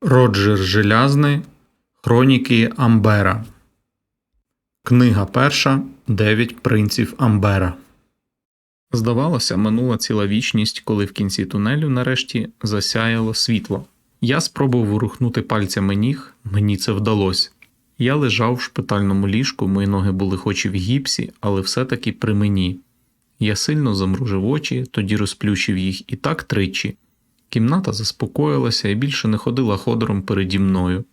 Роджер Желязний Хроніки Амбера. Книга перша Дев'ять принців Амбера. Здавалося, минула ціла вічність, коли в кінці тунелю нарешті засяяло світло. Я спробував ворухнути пальцями ніг, мені це вдалося. Я лежав в шпитальному ліжку, мої ноги були хоч і в гіпсі, але все-таки при мені. Я сильно замружив очі, тоді розплющив їх і так тричі. Кімната заспокоїлася і більше не ходила ходором переді мною.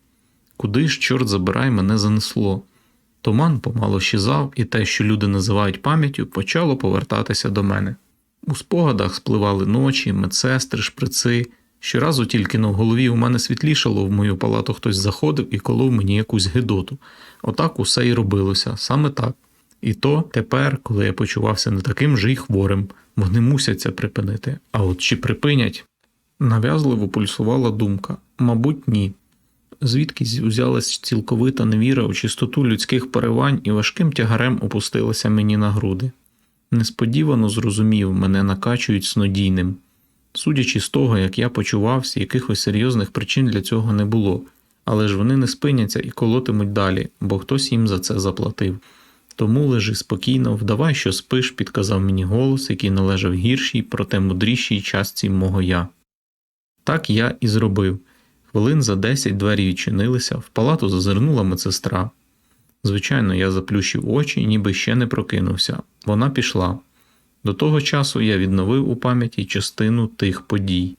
Куди ж, чорт забирай, мене занесло. Туман помало щезав, і те, що люди називають пам'яттю, почало повертатися до мене. У спогадах спливали ночі, медсестри, шприци. Щоразу тільки на голові у мене світлішало, в мою палату хтось заходив і колов мені якусь гидоту. Отак усе і робилося, саме так. І то тепер, коли я почувався не таким же й хворим, вони мусять це припинити. А от чи припинять? Нав'язливо пульсувала думка мабуть, ні. Звідкись узялась цілковита невіра у чистоту людських поривань і важким тягарем опустилася мені на груди. Несподівано зрозумів, мене накачують снодійним. Судячи з того, як я почувався, якихось серйозних причин для цього не було, але ж вони не спиняться і колотимуть далі, бо хтось їм за це заплатив. Тому лежи спокійно, вдавай, що спиш, підказав мені голос, який належав гіршій, проте мудрішій частці мого я. Так я і зробив. Хвилин за десять двері відчинилися, в палату зазирнула медсестра. Звичайно, я заплющив очі, ніби ще не прокинувся. Вона пішла. До того часу я відновив у пам'яті частину тих подій.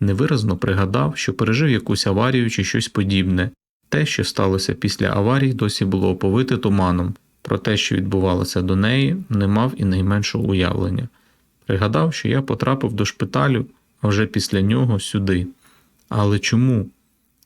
Невиразно пригадав, що пережив якусь аварію чи щось подібне. Те, що сталося після аварії, досі було оповите туманом. Про те, що відбувалося до неї, не мав і найменшого уявлення. Пригадав, що я потрапив до шпиталю, а вже після нього сюди. Але чому?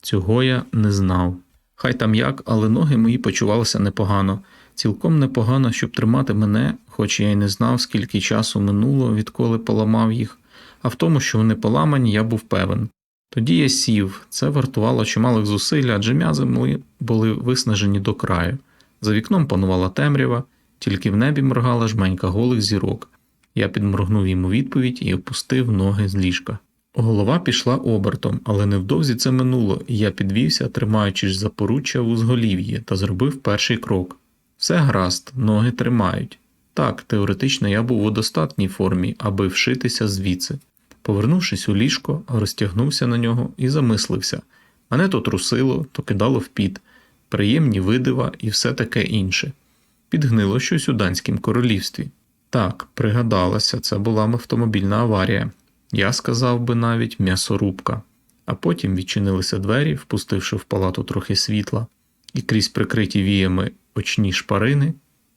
Цього я не знав. Хай там як, але ноги мої почувалися непогано, цілком непогано, щоб тримати мене, хоч я й не знав, скільки часу минуло, відколи поламав їх, а в тому, що вони поламані, я був певен. Тоді я сів, це вартувало чималих зусиль, адже м'язи мої були виснажені до краю. За вікном панувала темрява, тільки в небі моргала жменька голих зірок. Я підморгнув йому відповідь і опустив ноги з ліжка. Голова пішла обертом, але невдовзі це минуло, і я підвівся, тримаючись за поруччя в узголів'ї, та зробив перший крок. Все гаразд, ноги тримають. Так, теоретично я був у достатній формі, аби вшитися звідси. Повернувшись у ліжко, розтягнувся на нього і замислився. Мене то трусило, то кидало в піт, приємні видива і все таке інше. Підгнило щось у данськім королівстві. Так, пригадалася, це була автомобільна аварія. Я сказав би навіть м'ясорубка. А потім відчинилися двері, впустивши в палату трохи світла, і крізь прикриті віями очні шпарини,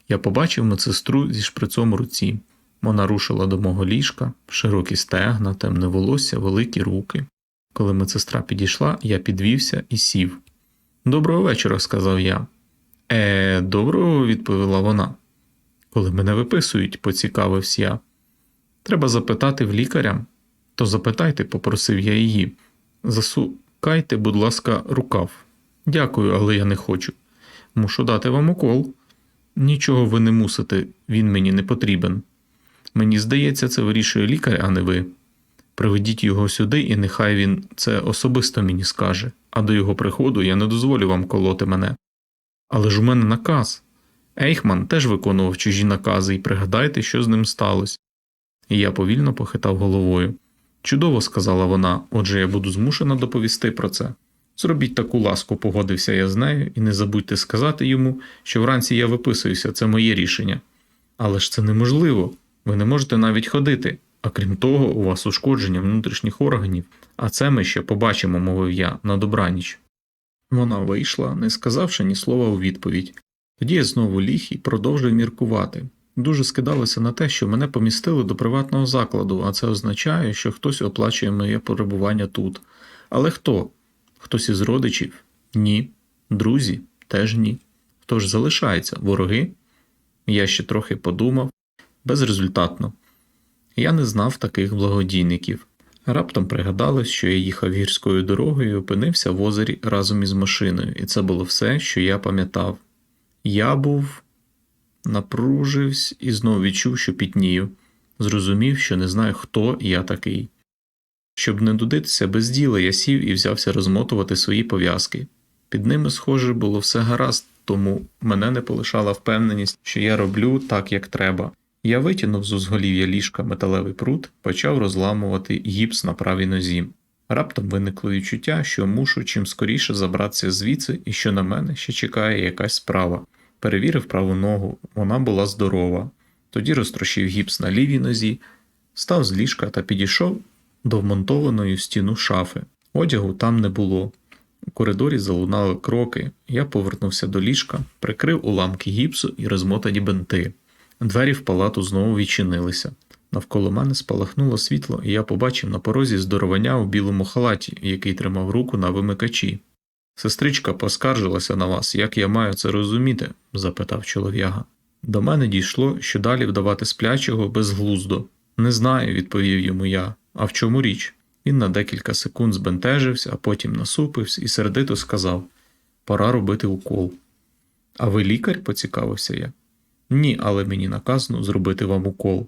я побачив медсестру зі шприцом у руці. Вона рушила до мого ліжка, широкі стегна, темне волосся, великі руки. Коли медсестра підійшла, я підвівся і сів. Доброго вечора, сказав я. Е, доброго, відповіла вона. Коли мене виписують, поцікавився я. Треба запитати в лікаря. То запитайте, попросив я її. Засукайте, будь ласка, рукав. Дякую, але я не хочу. Мушу дати вам укол. Нічого ви не мусите, він мені не потрібен. Мені здається, це вирішує лікар, а не ви. Приведіть його сюди, і нехай він це особисто мені скаже, а до його приходу я не дозволю вам колоти мене. Але ж у мене наказ. Ейхман теж виконував чужі накази, і пригадайте, що з ним сталося. І я повільно похитав головою. Чудово, сказала вона, отже я буду змушена доповісти про це. Зробіть таку ласку, погодився я з нею, і не забудьте сказати йому, що вранці я виписуюся, це моє рішення. Але ж це неможливо, ви не можете навіть ходити, а крім того, у вас ушкодження внутрішніх органів, а це ми ще побачимо, мовив я, на добраніч. Вона вийшла, не сказавши ні слова у відповідь. Тоді я знову ліг і продовжив міркувати. Дуже скидалося на те, що мене помістили до приватного закладу, а це означає, що хтось оплачує моє перебування тут. Але хто? Хтось із родичів? Ні. Друзі? Теж ні. Хто ж залишається? Вороги? Я ще трохи подумав безрезультатно. Я не знав таких благодійників. Раптом пригадалось, що я їхав гірською дорогою і опинився в озері разом із машиною, і це було все, що я пам'ятав. Я був напружився і знову відчув, що пітнію. Зрозумів, що не знаю, хто я такий. Щоб не дудитися без діла, я сів і взявся розмотувати свої пов'язки. Під ними, схоже, було все гаразд, тому мене не полишала впевненість, що я роблю так, як треба. Я витягнув з узголів'я ліжка металевий прут, почав розламувати гіпс на правій нозі. Раптом виникло відчуття, що мушу чим скоріше забратися звідси і що на мене ще чекає якась справа. Перевірив праву ногу, вона була здорова. Тоді розтрощив гіпс на лівій нозі, став з ліжка та підійшов до вмонтованої в стіну шафи. Одягу там не було. У коридорі залунали кроки. Я повернувся до ліжка, прикрив уламки гіпсу і розмотані бинти. Двері в палату знову відчинилися. Навколо мене спалахнуло світло, і я побачив на порозі здоровання у білому халаті, який тримав руку на вимикачі. Сестричка поскаржилася на вас, як я маю це розуміти? запитав чолов'яга. До мене дійшло, що далі вдавати сплячого безглуздо. Не знаю, відповів йому я. А в чому річ? Він на декілька секунд збентежився, а потім насупився і сердито сказав Пора робити укол. А ви лікар? поцікавився я. Ні, але мені наказано зробити вам укол.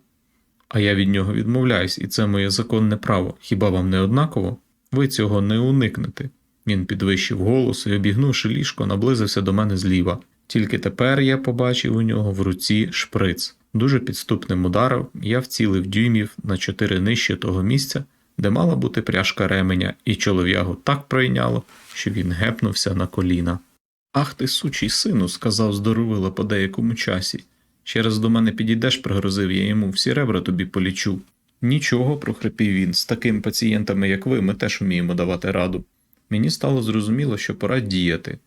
А я від нього відмовляюсь, і це моє законне право. Хіба вам не однаково? Ви цього не уникнете. Він підвищив голос і, обігнувши ліжко, наблизився до мене зліва. Тільки тепер я побачив у нього в руці шприц. Дуже підступним ударом я вцілив дюймів на чотири нижче того місця, де мала бути пряжка ременя, і чолов'ягу так пройняло, що він гепнувся на коліна. Ах ти, сучий сину, сказав здоровило по деякому часі. Ще раз до мене підійдеш, пригрозив я йому, всі ребра тобі полічу. Нічого, прохрипів він, з такими пацієнтами, як ви, ми теж вміємо давати раду. Мені стало зрозуміло, що пора діяти.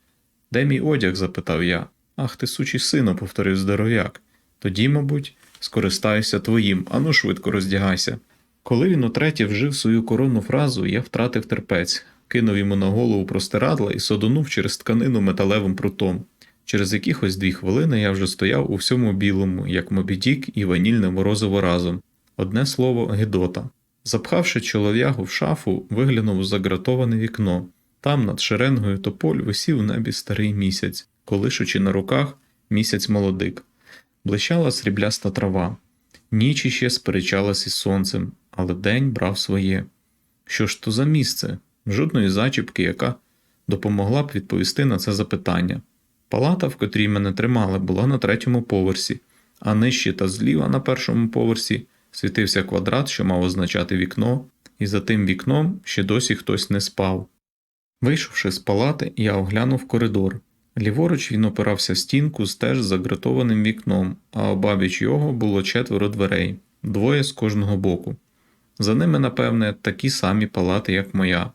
Де мій одяг? запитав я. Ах ти, сучий сину, повторив здоров'як. Тоді, мабуть, скористаюся твоїм, ану швидко роздягайся. Коли він утретє вжив свою коронну фразу, я втратив терпець, кинув йому на голову простирадла і содонув через тканину металевим прутом. Через якихось дві хвилини я вже стояв у всьому білому, як мобідік і ванільне морозиво разом. Одне слово Гедота. Запхавши чолов'ягу в шафу, виглянув у загратоване вікно. Там над шеренгою тополь висів в небі старий місяць, колишучи на руках місяць молодик. Блищала срібляста трава. Ніч іще сперечалась із сонцем, але день брав своє. Що ж то за місце? Жодної зачіпки, яка допомогла б відповісти на це запитання. Палата, в котрій мене тримали, була на третьому поверсі, а нижче та зліва на першому поверсі світився квадрат, що мав означати вікно, і за тим вікном ще досі хтось не спав. Вийшовши з палати, я оглянув коридор. Ліворуч він опирався в стінку з теж загратованим вікном, а обабіч його було четверо дверей, двоє з кожного боку. За ними, напевне, такі самі палати, як моя.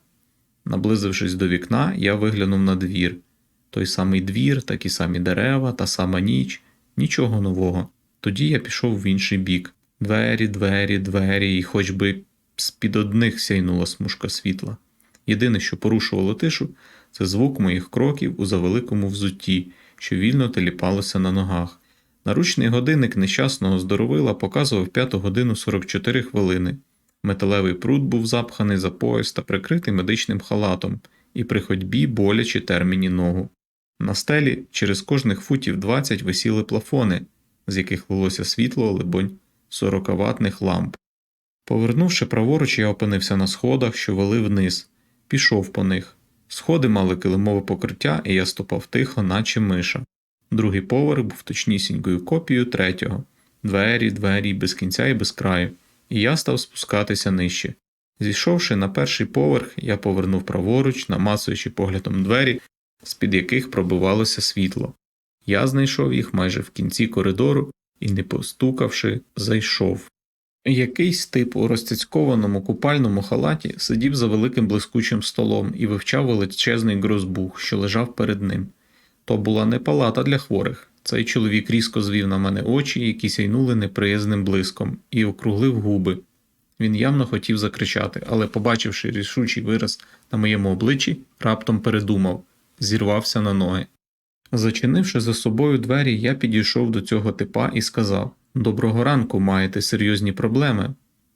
Наблизившись до вікна, я виглянув на двір. Той самий двір, такі самі дерева, та сама ніч, нічого нового. Тоді я пішов в інший бік. Двері, двері, двері, і хоч би з-під одних сяйнула смужка світла. Єдине, що порушувало тишу, це звук моїх кроків у завеликому взутті, що вільно теліпалося на ногах. Наручний годинник нещасного здоровила показував 5 годину 44 хвилини. Металевий прут був запханий за пояс та прикритий медичним халатом, і при ходьбі боляче терміні ногу. На стелі через кожних футів 20 висіли плафони, з яких лилося світло, либонь, 40-ватних ламп. Повернувши праворуч, я опинився на сходах, що вели вниз, пішов по них. Сходи мали килимове покриття, і я ступав тихо, наче миша. Другий поверх був точнісінькою копією третього двері, двері, без кінця і без краю, і я став спускатися нижче. Зійшовши на перший поверх, я повернув праворуч, намацуючи поглядом двері, з-під яких пробивалося світло. Я знайшов їх майже в кінці коридору і, не постукавши, зайшов. Якийсь тип у розцяцькованому купальному халаті сидів за великим блискучим столом і вивчав величезний грозбух, що лежав перед ним. То була не палата для хворих. Цей чоловік різко звів на мене очі, які сяйнули неприязним блиском, і округлив губи. Він явно хотів закричати, але, побачивши рішучий вираз на моєму обличчі, раптом передумав, зірвався на ноги. Зачинивши за собою двері, я підійшов до цього типа і сказав Доброго ранку, маєте серйозні проблеми.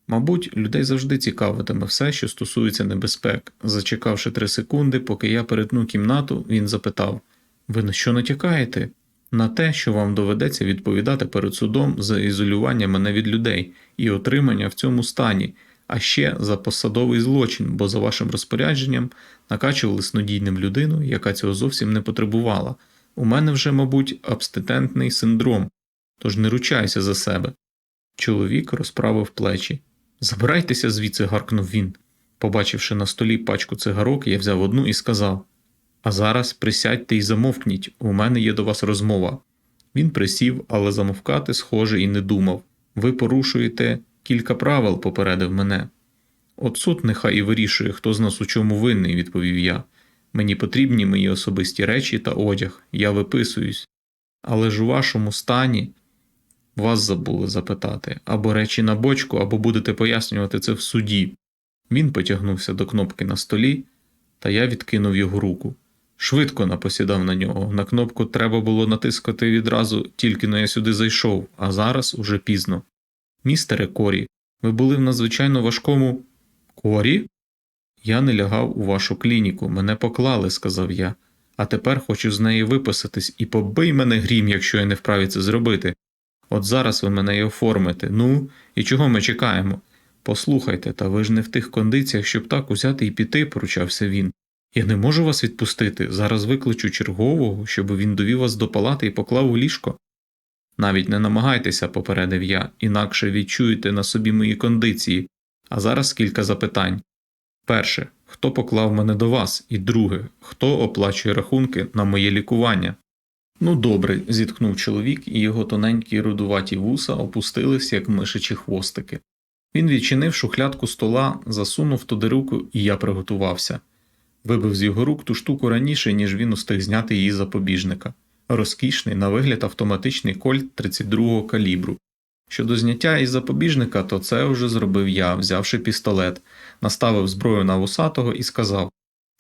Мабуть, людей завжди цікавитиме все, що стосується небезпек. Зачекавши три секунди, поки я перетну кімнату, він запитав Ви на що натякаєте? На те, що вам доведеться відповідати перед судом за ізолювання мене від людей і отримання в цьому стані, а ще за посадовий злочин, бо за вашим розпорядженням накачували снодійним людину, яка цього зовсім не потребувала. У мене вже, мабуть, абститентний синдром, тож не ручайся за себе. Чоловік розправив плечі. Забирайтеся звідси, гаркнув він. Побачивши на столі пачку цигарок, я взяв одну і сказав А зараз присядьте і замовкніть, у мене є до вас розмова. Він присів, але замовкати, схоже, і не думав. Ви порушуєте кілька правил, попередив мене. От суд нехай і вирішує, хто з нас у чому винний, відповів я. Мені потрібні мої особисті речі та одяг, я виписуюсь. Але ж у вашому стані вас забули запитати або речі на бочку, або будете пояснювати це в суді. Він потягнувся до кнопки на столі, та я відкинув його руку. Швидко напосідав на нього. На кнопку треба було натискати відразу, тільки но я сюди зайшов, а зараз уже пізно. Містере Корі, ви були в надзвичайно важкому. Корі? Я не лягав у вашу клініку, мене поклали, сказав я, а тепер хочу з неї виписатись і побий мене грім, якщо я не вправі це зробити. От зараз ви мене й оформите. Ну, і чого ми чекаємо? Послухайте, та ви ж не в тих кондиціях, щоб так узяти і піти, поручався він. Я не можу вас відпустити. Зараз викличу чергового, щоб він довів вас до палати і поклав у ліжко. Навіть не намагайтеся, попередив я, інакше відчуєте на собі мої кондиції. А зараз кілька запитань. Перше, хто поклав мене до вас? І друге, хто оплачує рахунки на моє лікування? Ну, добре, зітхнув чоловік, і його тоненькі рудуваті вуса опустились, як мишичі хвостики. Він відчинив шухлядку стола, засунув туди руку, і я приготувався. Вибив з його рук ту штуку раніше, ніж він устиг зняти її запобіжника. Розкішний, на вигляд автоматичний кольт 32-го калібру. Щодо зняття із запобіжника, то це вже зробив я, взявши пістолет, наставив зброю на вусатого і сказав: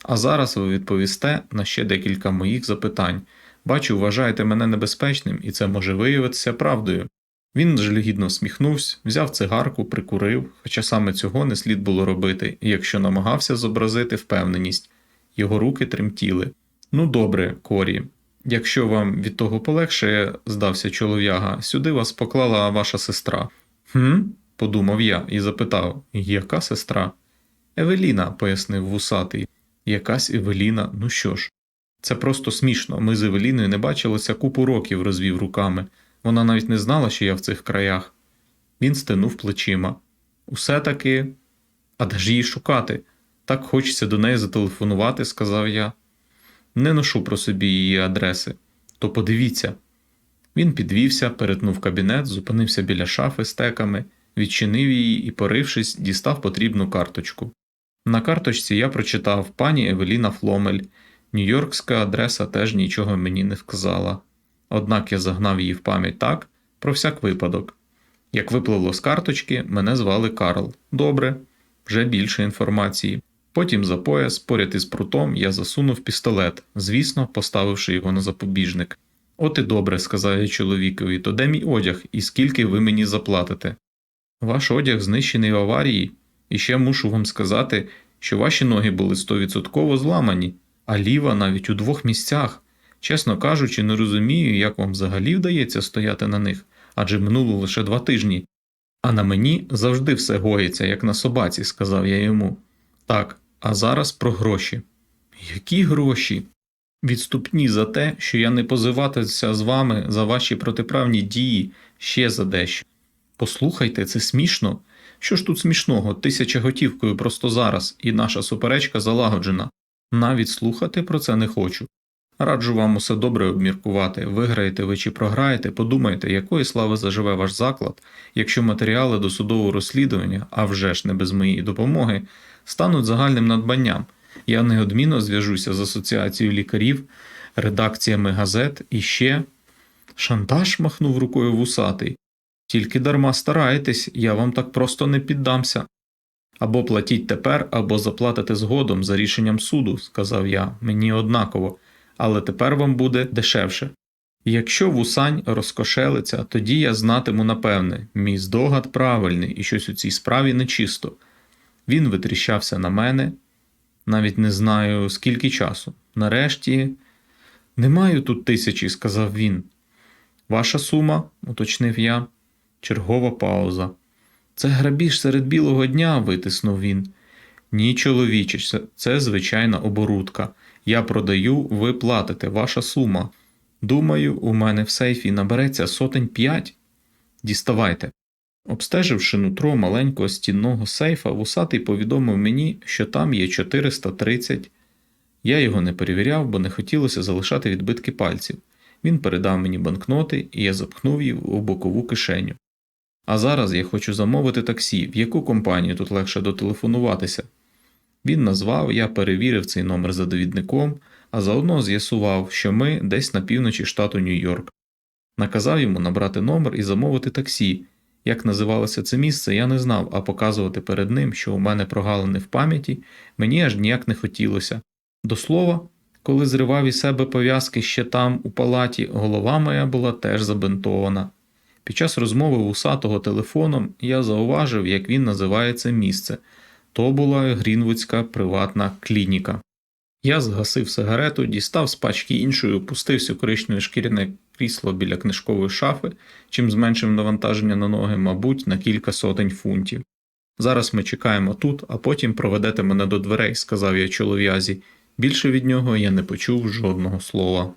А зараз ви відповісте на ще декілька моїх запитань. Бачу, вважаєте мене небезпечним, і це може виявитися правдою. Він жалюгідно всміхнувся, взяв цигарку, прикурив, хоча саме цього не слід було робити, якщо намагався зобразити впевненість. Його руки тремтіли. Ну, добре, Корі. Якщо вам від того полегшає, здався чолов'яга, сюди вас поклала ваша сестра. Хм? подумав я і запитав, яка сестра? Евеліна, пояснив вусатий. Якась Евеліна, ну що ж. Це просто смішно. Ми з Евеліною не бачилися купу років, розвів руками. Вона навіть не знала, що я в цих краях. Він стенув плечима. Усе таки. А де ж її шукати? Так хочеться до неї зателефонувати, сказав я. Не ношу про собі її адреси. То подивіться. Він підвівся, перетнув кабінет, зупинився біля шафи з теками, відчинив її і, порившись, дістав потрібну карточку. На карточці я прочитав пані Евеліна Фломель. Нью-Йоркська адреса теж нічого мені не вказала. Однак я загнав її в пам'ять так, про всяк випадок. Як випливло з карточки, мене звали Карл. Добре, вже більше інформації. Потім за пояс, поряд із прутом, я засунув пістолет, звісно, поставивши його на запобіжник. От і добре, сказав я чоловікові, то де мій одяг і скільки ви мені заплатите? Ваш одяг знищений в аварії, і ще мушу вам сказати, що ваші ноги були стовідсотково зламані, а ліва навіть у двох місцях. Чесно кажучи, не розумію, як вам взагалі вдається стояти на них, адже минуло лише два тижні. А на мені завжди все гоїться, як на собаці, сказав я йому. Так, а зараз про гроші. Які гроші? Відступні за те, що я не позиватися з вами за ваші протиправні дії ще за дещо. Послухайте, це смішно. Що ж тут смішного? Тисяча готівкою просто зараз, і наша суперечка залагоджена. Навіть слухати про це не хочу. Раджу вам усе добре обміркувати, виграєте ви чи програєте, подумайте, якої слави заживе ваш заклад, якщо матеріали до судового розслідування, а вже ж не без моєї допомоги, стануть загальним надбанням. Я неодмінно зв'яжуся з асоціацією лікарів, редакціями газет і ще. Шантаж махнув рукою вусатий. Тільки дарма стараєтесь, я вам так просто не піддамся. Або платіть тепер, або заплатите згодом за рішенням суду, сказав я, мені однаково, але тепер вам буде дешевше. Якщо вусань розкошелиться, тоді я знатиму напевне, мій здогад правильний і щось у цій справі нечисто. Він витріщався на мене, навіть не знаю скільки часу. Нарешті, не маю тут тисячі, сказав він. Ваша сума, уточнив я. Чергова пауза. Це грабіж серед білого дня, витиснув він. Ні, чоловіче, це- звичайна оборудка. Я продаю, ви платите, ваша сума. Думаю, у мене в сейфі набереться сотень п'ять. Діставайте. Обстеживши нутро маленького стінного сейфа, вусатий повідомив мені, що там є 430. Я його не перевіряв, бо не хотілося залишати відбитки пальців. Він передав мені банкноти, і я запхнув їх у бокову кишеню. А зараз я хочу замовити таксі, в яку компанію тут легше дотелефонуватися. Він назвав, я перевірив цей номер за довідником, а заодно з'ясував, що ми десь на півночі штату Нью-Йорк. Наказав йому набрати номер і замовити таксі. Як називалося це місце, я не знав, а показувати перед ним, що у мене прогалини в пам'яті, мені аж ніяк не хотілося. До слова, коли зривав із себе пов'язки ще там, у палаті, голова моя була теж забинтована. Під час розмови вусатого телефоном я зауважив, як він називає це місце. То була Грінвудська приватна клініка. Я згасив сигарету, дістав з пачки іншої, опустився коричневе шкіряне крісло біля книжкової шафи, чим зменшив навантаження на ноги, мабуть, на кілька сотень фунтів. Зараз ми чекаємо тут, а потім проведете мене до дверей, сказав я чолов'язі. Більше від нього я не почув жодного слова.